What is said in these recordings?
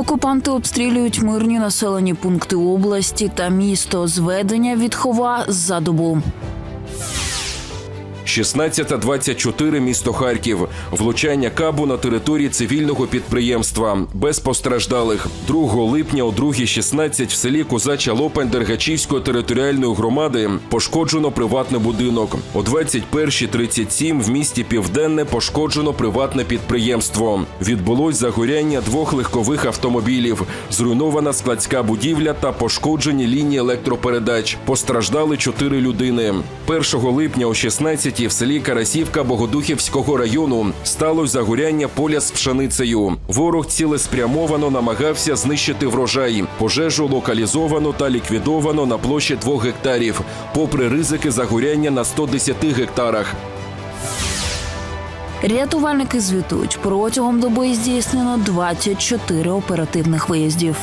Окупанти обстрілюють мирні населені пункти області та місто. Зведення від хова за добу. 16.24 місто Харків. Влучання кабу на території цивільного підприємства. Без постраждалих. 2 липня о 2.16 в селі Козача Лопань Дергачівської територіальної громади пошкоджено приватний будинок. О 21.37 в місті Південне пошкоджено приватне підприємство. Відбулось загоряння двох легкових автомобілів, зруйнована складська будівля та пошкоджені лінії електропередач. Постраждали чотири людини. 1 липня о 16 в селі Карасівка Богодухівського району сталося загоряння поля з пшеницею. Ворог цілеспрямовано намагався знищити врожай. Пожежу локалізовано та ліквідовано на площі 2 гектарів, попри ризики загоряння на 110 гектарах. Рятувальники звітують, протягом доби здійснено 24 оперативних виїздів.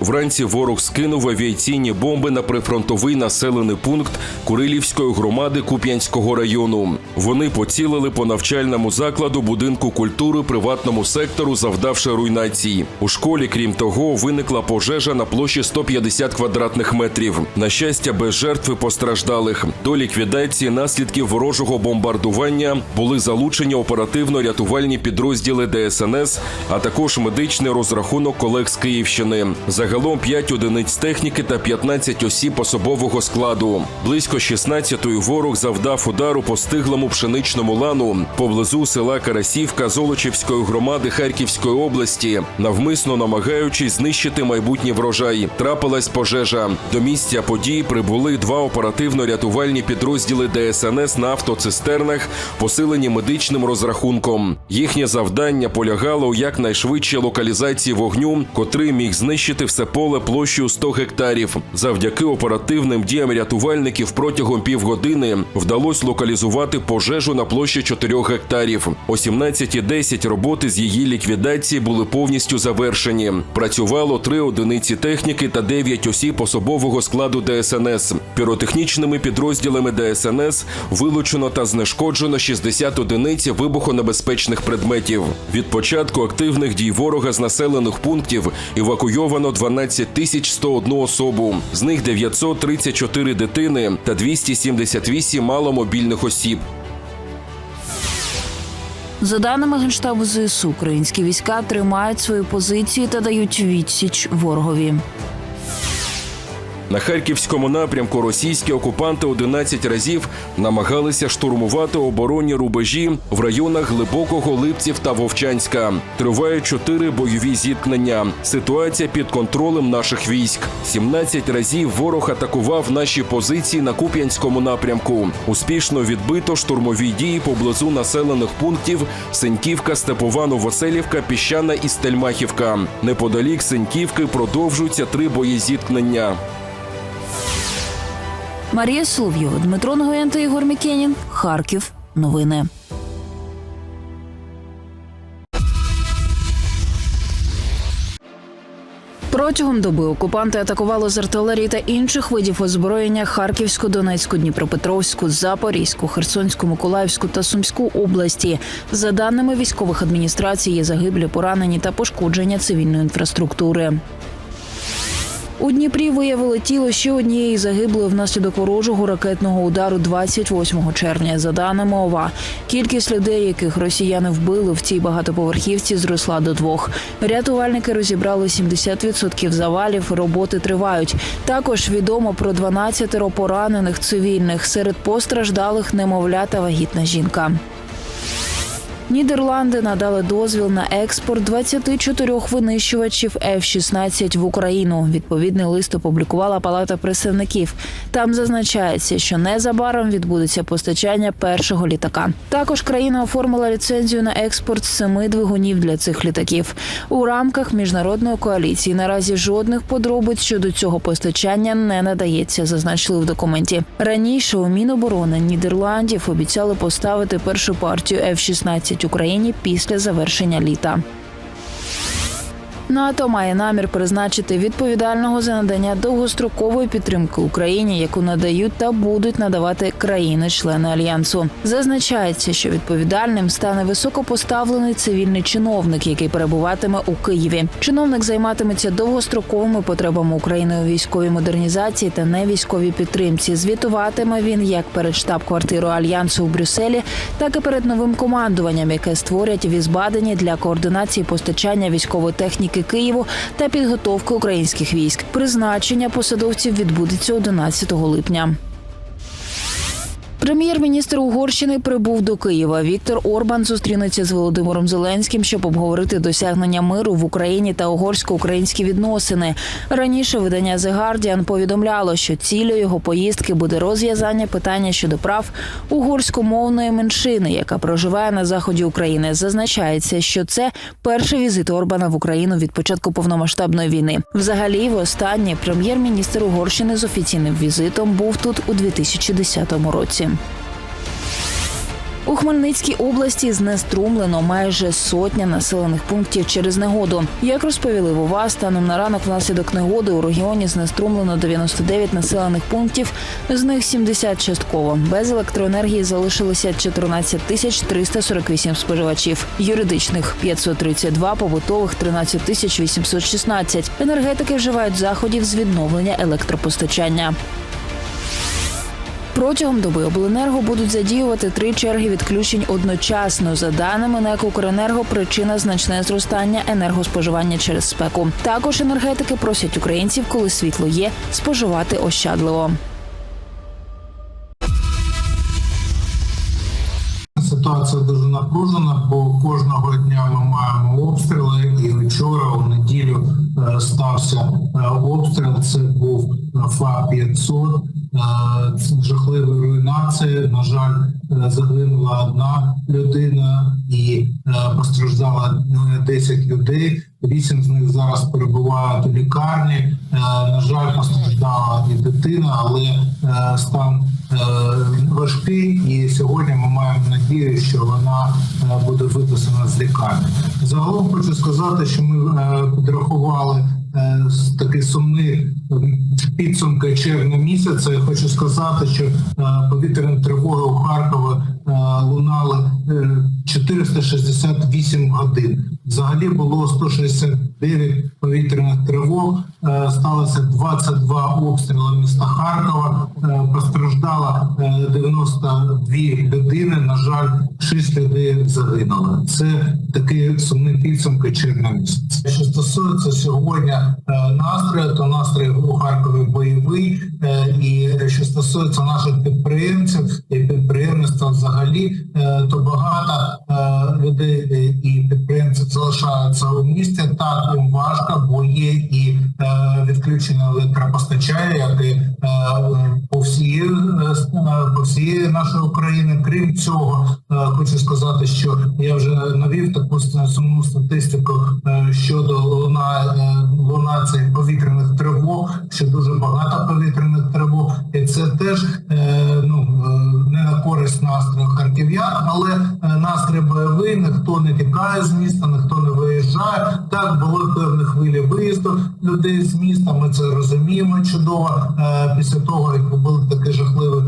Вранці ворог скинув авіаційні бомби на прифронтовий населений пункт Курилівської громади Куп'янського району. Вони поцілили по навчальному закладу будинку культури приватному сектору, завдавши руйнації. У школі, крім того, виникла пожежа на площі 150 квадратних метрів. На щастя, без жертв і постраждалих. До ліквідації наслідків ворожого бомбардування були залучені оперативно-рятувальні підрозділи ДСНС, а також медичний розрахунок колег з Київщини. Загалом 5 одиниць техніки та 15 осіб особового складу. Близько 16-ї ворог завдав удару по стиглому пшеничному лану поблизу села Карасівка Золочівської громади Харківської області, навмисно намагаючись знищити майбутній врожай. Трапилась пожежа. До місця події прибули два оперативно-рятувальні підрозділи ДСНС на автоцистернах, посилені медичним розрахунком. Їхнє завдання полягало у якнайшвидшій локалізації вогню, котрий міг знищити все поле площею 100 гектарів. Завдяки оперативним діям рятувальників протягом півгодини вдалося локалізувати пожежу на площі 4 гектарів. О 17.10 роботи з її ліквідації були повністю завершені. Працювало три одиниці техніки та 9 осіб особового складу ДСНС. Піротехнічними підрозділами ДСНС вилучено та знешкоджено 60 одиниць вибухонебезпечних предметів. Від початку активних дій ворога з населених пунктів евакуйовано 12 тисяч 101 особу. З них 934 дитини та 278 маломобільних осіб. За даними генштабу ЗСУ, українські війська тримають свої позиції та дають відсіч ворогові. На харківському напрямку російські окупанти 11 разів намагалися штурмувати оборонні рубежі в районах Глибокого, Липців та Вовчанська. Тривають чотири бойові зіткнення. Ситуація під контролем наших військ. 17 разів ворог атакував наші позиції на Куп'янському напрямку. Успішно відбито штурмові дії поблизу населених пунктів Сеньківка, Степова, Новоселівка, Піщана і Стельмахівка. Неподалік Сеньківки продовжуються три боєзіткнення. Марія Соловйова, Дмитро Нгоєн та Ігор Мікенін. Харків. Новини. Протягом доби окупанти атакували з артилерії та інших видів озброєння Харківську, Донецьку, Дніпропетровську, Запорізьку, Херсонську, Миколаївську та Сумську області. За даними військових адміністрацій, є загиблі, поранені та пошкодження цивільної інфраструктури. У Дніпрі виявили тіло ще однієї загиблої внаслідок ворожого ракетного удару 28 червня. За даними ОВА, кількість людей, яких росіяни вбили в цій багатоповерхівці, зросла до двох. Рятувальники розібрали 70% завалів. Роботи тривають. Також відомо про 12 поранених цивільних. Серед постраждалих немовля та вагітна жінка. Нідерланди надали дозвіл на експорт 24 винищувачів F-16 в Україну. Відповідний лист опублікувала Палата представників. Там зазначається, що незабаром відбудеться постачання першого літака. Також країна оформила ліцензію на експорт семи двигунів для цих літаків. У рамках міжнародної коаліції наразі жодних подробиць щодо цього постачання не надається, зазначили в документі. Раніше у Міноборони Нідерландів обіцяли поставити першу партію F-16 Україні після завершення літа. НАТО має намір призначити відповідального за надання довгострокової підтримки Україні, яку надають та будуть надавати країни-члени альянсу. Зазначається, що відповідальним стане високопоставлений цивільний чиновник, який перебуватиме у Києві. Чиновник займатиметься довгостроковими потребами України у військовій модернізації та невійськовій підтримці. Звітуватиме він як перед штаб-квартирою альянсу у Брюсселі, так і перед новим командуванням, яке створять в Ізбадені для координації постачання військової техніки Києву та підготовки українських військ. Призначення посадовців відбудеться 11 липня. Прем'єр-міністр Угорщини прибув до Києва. Віктор Орбан зустрінеться з Володимиром Зеленським, щоб обговорити досягнення миру в Україні та угорсько-українські відносини. Раніше видання The Guardian повідомляло, що цілею його поїздки буде розв'язання питання щодо прав угорськомовної меншини, яка проживає на заході України. Зазначається, що це перший візит Орбана в Україну від початку повномасштабної війни. Взагалі, востаннє прем'єр-міністр Угорщини з офіційним візитом був тут у 2010 році. У Хмельницькій області знеструмлено майже сотня населених пунктів через негоду. Як розповіли в ОВА, станом на ранок внаслідок негоди у регіоні знеструмлено 99 населених пунктів, з них 70 частково. Без електроенергії залишилося 14 тисяч 348 споживачів, юридичних 532, побутових 13 тисяч 816. Енергетики вживають заходів з відновлення електропостачання. Протягом доби обленерго будуть задіювати три черги відключень одночасно. За даними НЕК «Укренерго», причина значне зростання енергоспоживання через спеку. Також енергетики просять українців, коли світло є, споживати ощадливо. Ситуація дуже напружена, бо кожного дня ми маємо обстріли. І вчора, у неділю, е, стався е, обстріл. Це був ФА 500 Е, це жахлива руйнація. На жаль, е, загинула одна людина і е, постраждала е, 10 людей. Вісім з них зараз перебувають у лікарні. Е, На жаль, постраждала і дитина, але е, стан е, важкий. І сьогодні ми маємо надію, що вона е, буде виписана з лікарні. Загалом хочу сказати, що ми е, підрахували е, такий сумний підсумки червня місяця. Я хочу сказати, що е, повітряні тривоги у Харкові е, лунали е, 468 годин. Взагалі було 169 повітряних тривог. Сталося 22 обстріли міста Харкова. Постраждало е, 92 людини. На жаль, 6 людей загинули. Це такі сумні підсумки червня місяця. Що стосується сьогодні е, настрою, то настрій у Харкові бойовий. Е, І що стосується наших підприємців і підприємництва взагалі, е, то багато е, людей е, і підприємців залишаються у місті. Так їм важко, бо є і е, відключення електропостачання, як нашої України. Крім цього, е, хочу сказати, що я вже навів таку сумну статистику е, щодо луна е, лунації повітряних тривог, що дуже багато повітряних тривог, і це теж ну не на користь настрою харків'ян, але настрій бойовий, ніхто не тікає з міста, ніхто не виїжджає. Так були певні хвилі виїзду людей з міста. Ми це розуміємо чудово. Після того, як були такі жахливі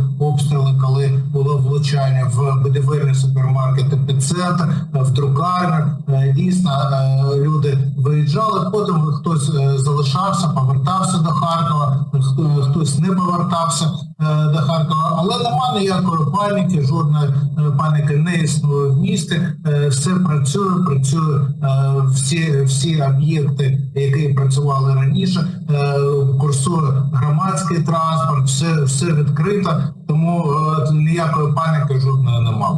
в супермаркети, супермаркет епіцентр, е, в друкарню, е, дійсно е, люди виїжджали. Потім хтось залишався, повертався до Харкова, хтось не повертався до Харкова, але нема ніякої паніки, жодної е, паніки не існує в місті. Е, Все працює, працює е, всі, всі об'єкти, які працювали раніше, е, курсує громадський транспорт, все, все відкрито, тому е, ніякої паніки жодної немає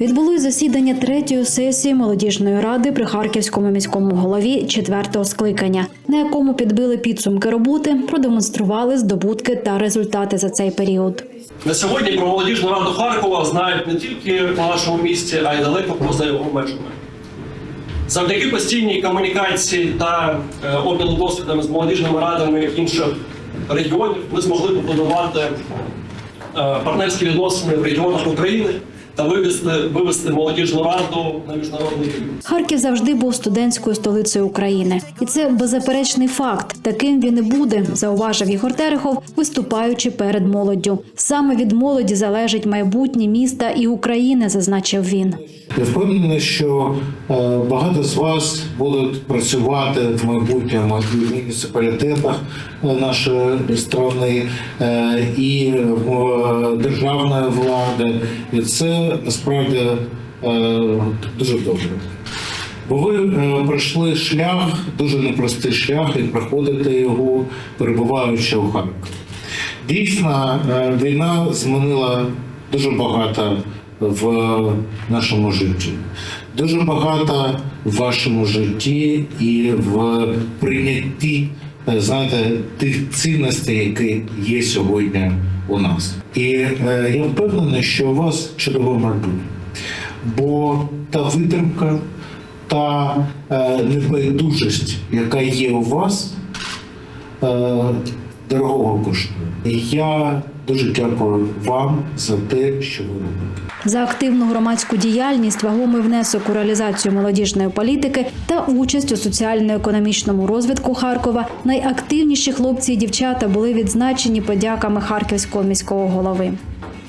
Відбулось засідання третьої сесії молодіжної ради при харківському міському голові четвертого скликання, на якому підбили підсумки роботи, продемонстрували здобутки та результати за цей період. На сьогодні про молодіжну раду Харкова знають не тільки у нашому місті, а й далеко поза його межами. Завдяки постійній комунікації та е, обміну досвідами з молодіжними радами інших регіонів ми змогли побудувати е, партнерські відносини в регіонах України та вивести, вивести молодіжну раду на міжнародний рівень. Харків завжди був студентською столицею України, і це беззаперечний факт. Таким він і буде, зауважив Ігор Терехов, виступаючи перед молоддю. Саме від молоді залежить майбутнє міста і України, зазначив він. Я впевнений, що е, багато з вас будуть працювати в майбутньому в муніципалітетах е, нашої країни, е, і в державної влади. І це насправді дуже добре. Бо ви пройшли шлях, дуже непростий шлях, і проходите його, перебуваючи у Харкові. Дійсно, війна змінила дуже багато в нашому житті. Дуже багато в вашому житті і в прийнятті е, знаєте, тих цінностей, які є сьогодні у нас. І е, я впевнений, що у вас чудове майбутнє. Бо та витримка, та е, небайдужість, яка є у вас, е, дорогого коштує. Я дуже дякую вам за те, що ви робите. За активну громадську діяльність, вагомий внесок у реалізацію молодіжної політики та участь у соціально-економічному розвитку Харкова найактивніші хлопці і дівчата були відзначені подяками харківського міського голови.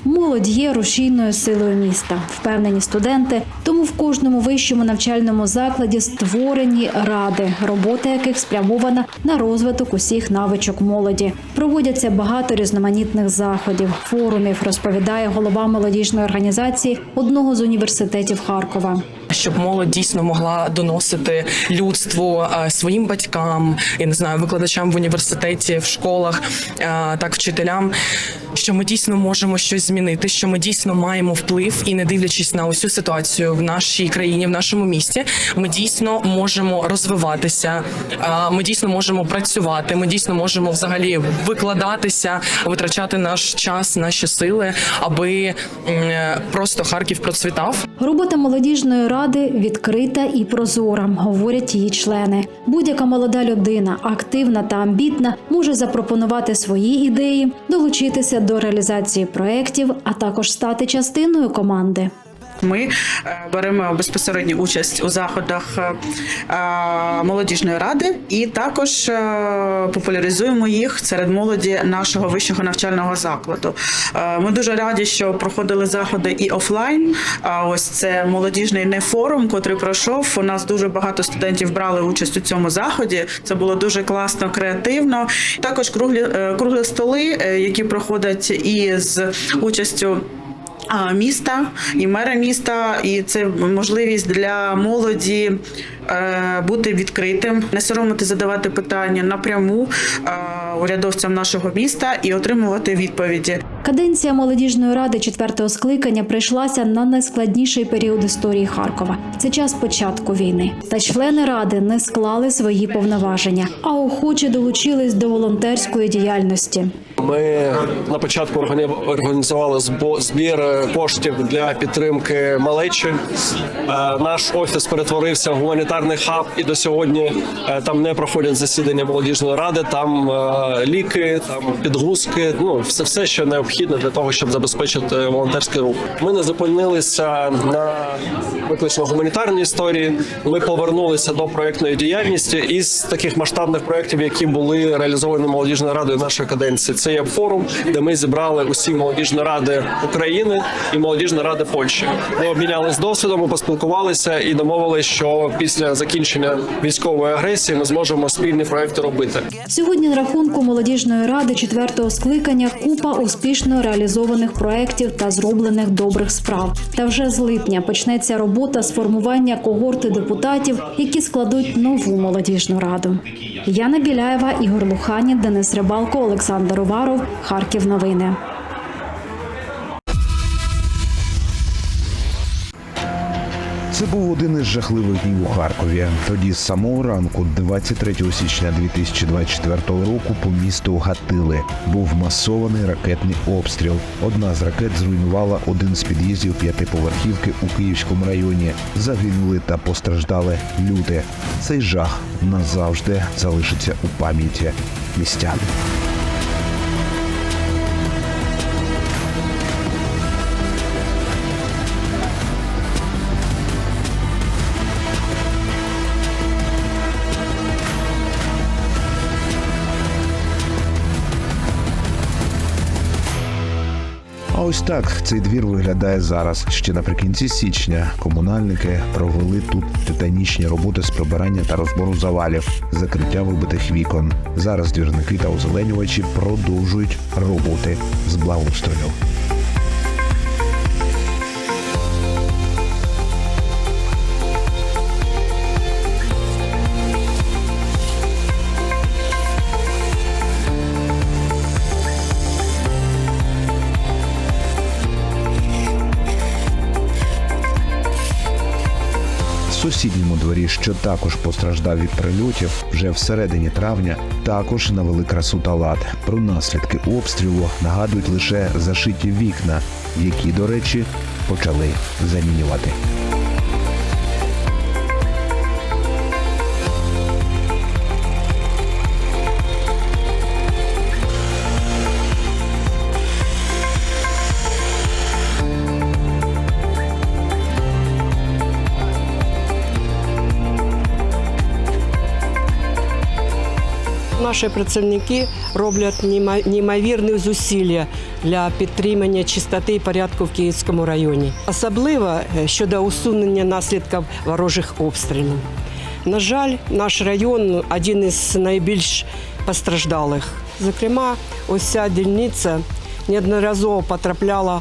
Молодь є рушійною силою міста, впевнені студенти. Тому в кожному вищому навчальному закладі створені ради, робота яких спрямована на розвиток усіх навичок молоді. Проводяться багато різноманітних заходів, форумів, розповідає голова молодіжної організації одного з університетів Харкова. Щоб молодь дійсно могла доносити людству е, своїм батькам, я не знаю, викладачам в університеті, в школах, е, так вчителям, що ми дійсно можемо щось змінити, що ми дійсно маємо вплив, і не дивлячись на усю ситуацію в нашій країні, в нашому місті, ми дійсно можемо розвиватися, е, ми дійсно можемо працювати, ми дійсно можемо взагалі викладатися, витрачати наш час, наші сили, аби просто Харків процвітав. Робота молодіжної ради відкрита і прозора, говорять її члени. Будь-яка молода людина, активна та амбітна, може запропонувати свої ідеї, долучитися до реалізації проєктів, а також стати частиною команди. Ми е, беремо безпосередню участь у заходах е, е, молодіжної ради і також популяризуємо їх серед молоді нашого вищого навчального закладу. Ми дуже раді, що проходили заходи і офлайн. Ось це молодіжний не форум, котрий пройшов. У нас дуже багато студентів брали участь у цьому заході. Це було дуже класно, креативно. Також круглі круглі столи, які проходять із участю а, міста і мера міста, і це можливість для молоді бути відкритим, не соромити задавати питання напряму е, урядовцям нашого міста і отримувати відповіді. Каденція молодіжної ради четвертого скликання прийшлася на найскладніший період історії Харкова. Це час початку війни. Та члени ради не склали свої повноваження, а охоче долучились до волонтерської діяльності. Ми на початку органі- організували збір е, коштів для підтримки малечі. Е, Наш офіс перетворився в гуманітарний хаб, і до сьогодні е, там не проходять засідання молодіжної ради. Там е, ліки, там підгузки. Ну все, все, що необхідне для того, щоб забезпечити волонтерський рух. Ми не зупинилися на виключно гуманітарній історії. Ми повернулися до проектної діяльності із таких масштабних проєктів, які були реалізовані молодіжною радою нашої каденції. Це є форум, де ми зібрали усі молодіжні ради України і молодіжні ради Польщі. Ми обмінялись досвідом, ми поспілкувалися і домовилися, що після закінчення військової агресії ми зможемо спільні проекти робити. Сьогодні на рахунку молодіжної ради четвертого скликання купа успішно реалізованих проєктів та зроблених добрих справ. Та вже з липня почнеться робота з формування когорти депутатів, які складуть нову молодіжну раду. Яна Біляєва, Ігор Луханін, Денис Рибалко, Олександр Уваров. Харків. Новини. Це був один із жахливих днів у Харкові. Тоді з самого ранку, 23 січня 2024 року, по місту гатили. Був масований ракетний обстріл. Одна з ракет зруйнувала один з під'їздів п'ятиповерхівки у Київському районі. Загинули та постраждали люди. Цей жах назавжди залишиться у пам'яті містян. Ось так цей двір виглядає зараз. Ще наприкінці січня комунальники провели тут титанічні роботи з прибирання та розбору завалів, закриття вибитих вікон. Зараз двірники та озеленювачі продовжують роботи з благоустрою. Сусідньому дворі, що також постраждав від прильотів, вже всередині травня також навели красу та лад. Про наслідки обстрілу нагадують лише зашиті вікна, які, до речі, почали замінювати. Наші працівники роблять неймовірні зусилля для підтримання чистоти і порядку в Київському районі, особливо е, щодо усунення наслідків ворожих обстрілів. На жаль, наш район один із найбільш постраждалих. Зокрема, ось ця дільниця неодноразово потрапляла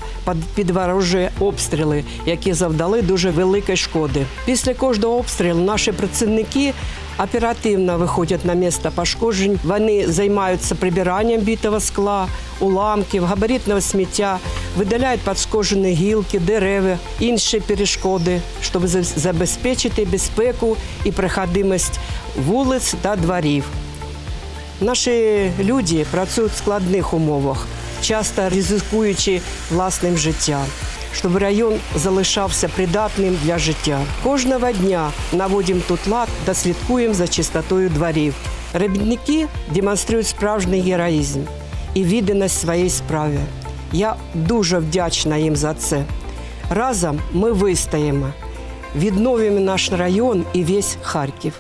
під ворожі обстріли, які завдали дуже великої шкоди. Після кожного обстрілу наші працівники оперативно виходять на місце пошкоджень. Вони займаються прибиранням битого скла, уламків, габаритного сміття, видаляють пошкоджені гілки, дерева, інші перешкоди, щоб забезпечити безпеку і проходимість вулиць та дворів. Наші люди працюють в складних умовах, часто ризикуючи власним життям, щоб район залишався придатним для життя. Кожного дня наводимо тут лад та слідкуємо за чистотою дворів. Робітники демонструють справжній героїзм і відданість своїй справі. Я дуже вдячна їм за це. Разом ми вистоїмо, відновимо наш район і весь Харків.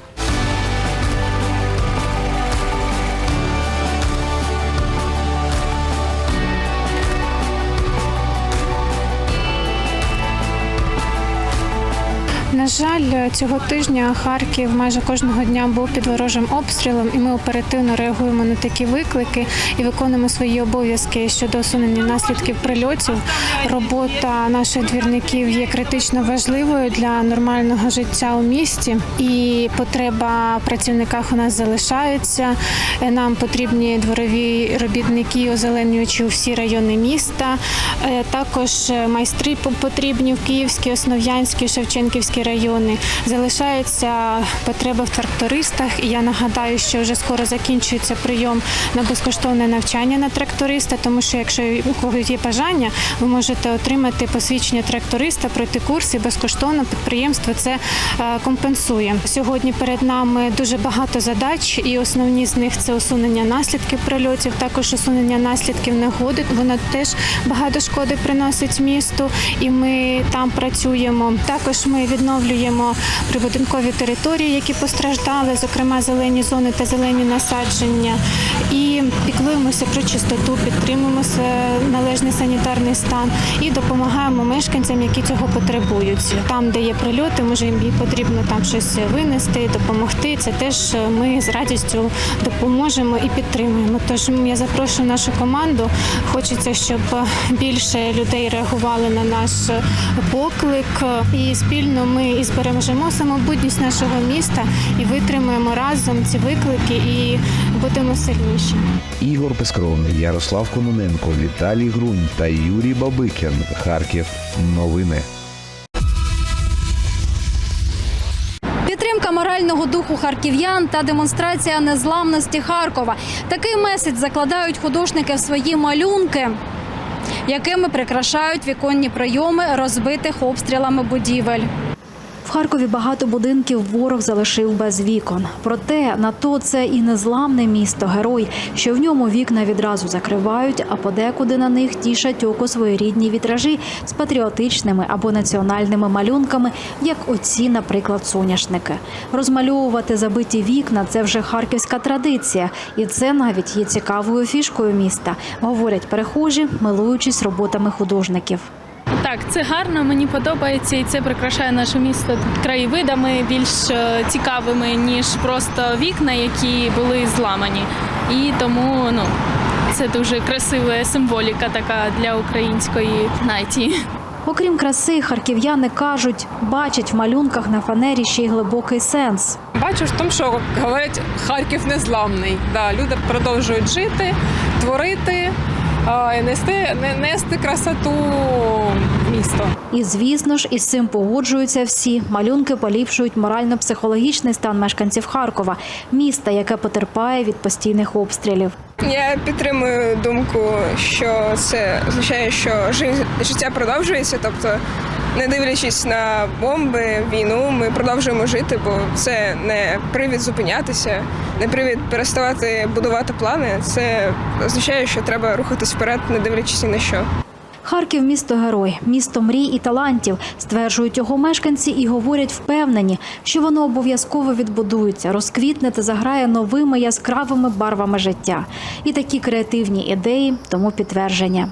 На жаль, цього тижня Харків майже кожного дня був під ворожим обстрілом, і ми оперативно реагуємо на такі виклики і виконуємо свої обов'язки щодо усунення наслідків прильотів. Робота наших двірників є критично важливою для нормального життя у місті, і потреба в працівниках у нас залишається. Нам потрібні дворові робітники, озеленюючі у всі райони міста. Е, Також майстри потрібні в Київській, Основ'янській, Шевченківській райони. Залишається потреба в трактористах. І я нагадаю, що вже скоро закінчується прийом на безкоштовне навчання на тракториста, тому що якщо у когось є бажання, ви можете отримати посвідчення тракториста, пройти курси безкоштовно. Підприємство це е, компенсує. Сьогодні перед нами дуже багато задач, і основні з них це усунення наслідків прильотів, також усунення наслідків негоди. Воно теж багато шкоди приносить місту, і ми там працюємо. Також ми відновлюємо прибудинкові території, які постраждали, зокрема зелені зони та зелені насадження. І піклуємося про чистоту, підтримуємо належний санітарний стан і допомагаємо мешканцям, які цього потребують. Там, де є прильоти, може їм потрібно там щось винести, допомогти. Це теж ми з радістю допоможемо і підтримуємо. Тож я запрошую нашу команду. Хочеться, щоб більше людей реагували на наш поклик. І спільно ми і збережемо самобутність нашого міста і витримаємо разом ці виклики і будемо сильніші. Ігор Пескровний, Ярослав Кононенко, Віталій Грунь та Юрій Бабикін. Харків. Новини. Підтримка морального духу харків'ян та демонстрація незламності Харкова. Такий меседж закладають художники в свої малюнки, якими прикрашають віконні прийоми розбитих обстрілами будівель. Харкові багато будинків ворог залишив без вікон. Проте на то це і незламне місто герой, що в ньому вікна відразу закривають, а подекуди на них тішать око своєрідні вітражі з патріотичними або національними малюнками, як оці, наприклад, соняшники. Розмальовувати забиті вікна це вже харківська традиція, і це навіть є цікавою фішкою міста, говорять перехожі, милуючись роботами художників. Так, це гарно, мені подобається, і це прикрашає наше місто краєвидами більш е, цікавими, ніж просто вікна, які були зламані. І тому ну, це дуже красива символіка така для української нації. Окрім краси, харків'яни кажуть, бачать в малюнках на фанері ще й глибокий сенс. Бачу в тому, що говорять, Харків незламний. Да, люди продовжують жити, творити, нести, не- нести красоту міста. місто. І звісно ж, із цим погоджуються всі. Малюнки поліпшують морально-психологічний стан мешканців Харкова, міста, яке потерпає від постійних обстрілів. Я підтримую думку, що це означає, що життя продовжується, тобто, не дивлячись на бомби, війну, ми продовжуємо жити, бо це не привід зупинятися, не привід переставати будувати плани. Це означає, що треба рухатись вперед, не дивлячись ні на що. Харків місто герой, місто мрій і талантів, стверджують його мешканці і говорять впевнені, що воно обов'язково відбудується, розквітне та заграє новими яскравими барвами життя. І такі креативні ідеї тому підтвердження.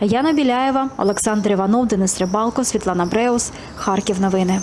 Яна Біляєва, Олександр Іванов, Денис Рибалко, Світлана Бреус, Харків. Новини.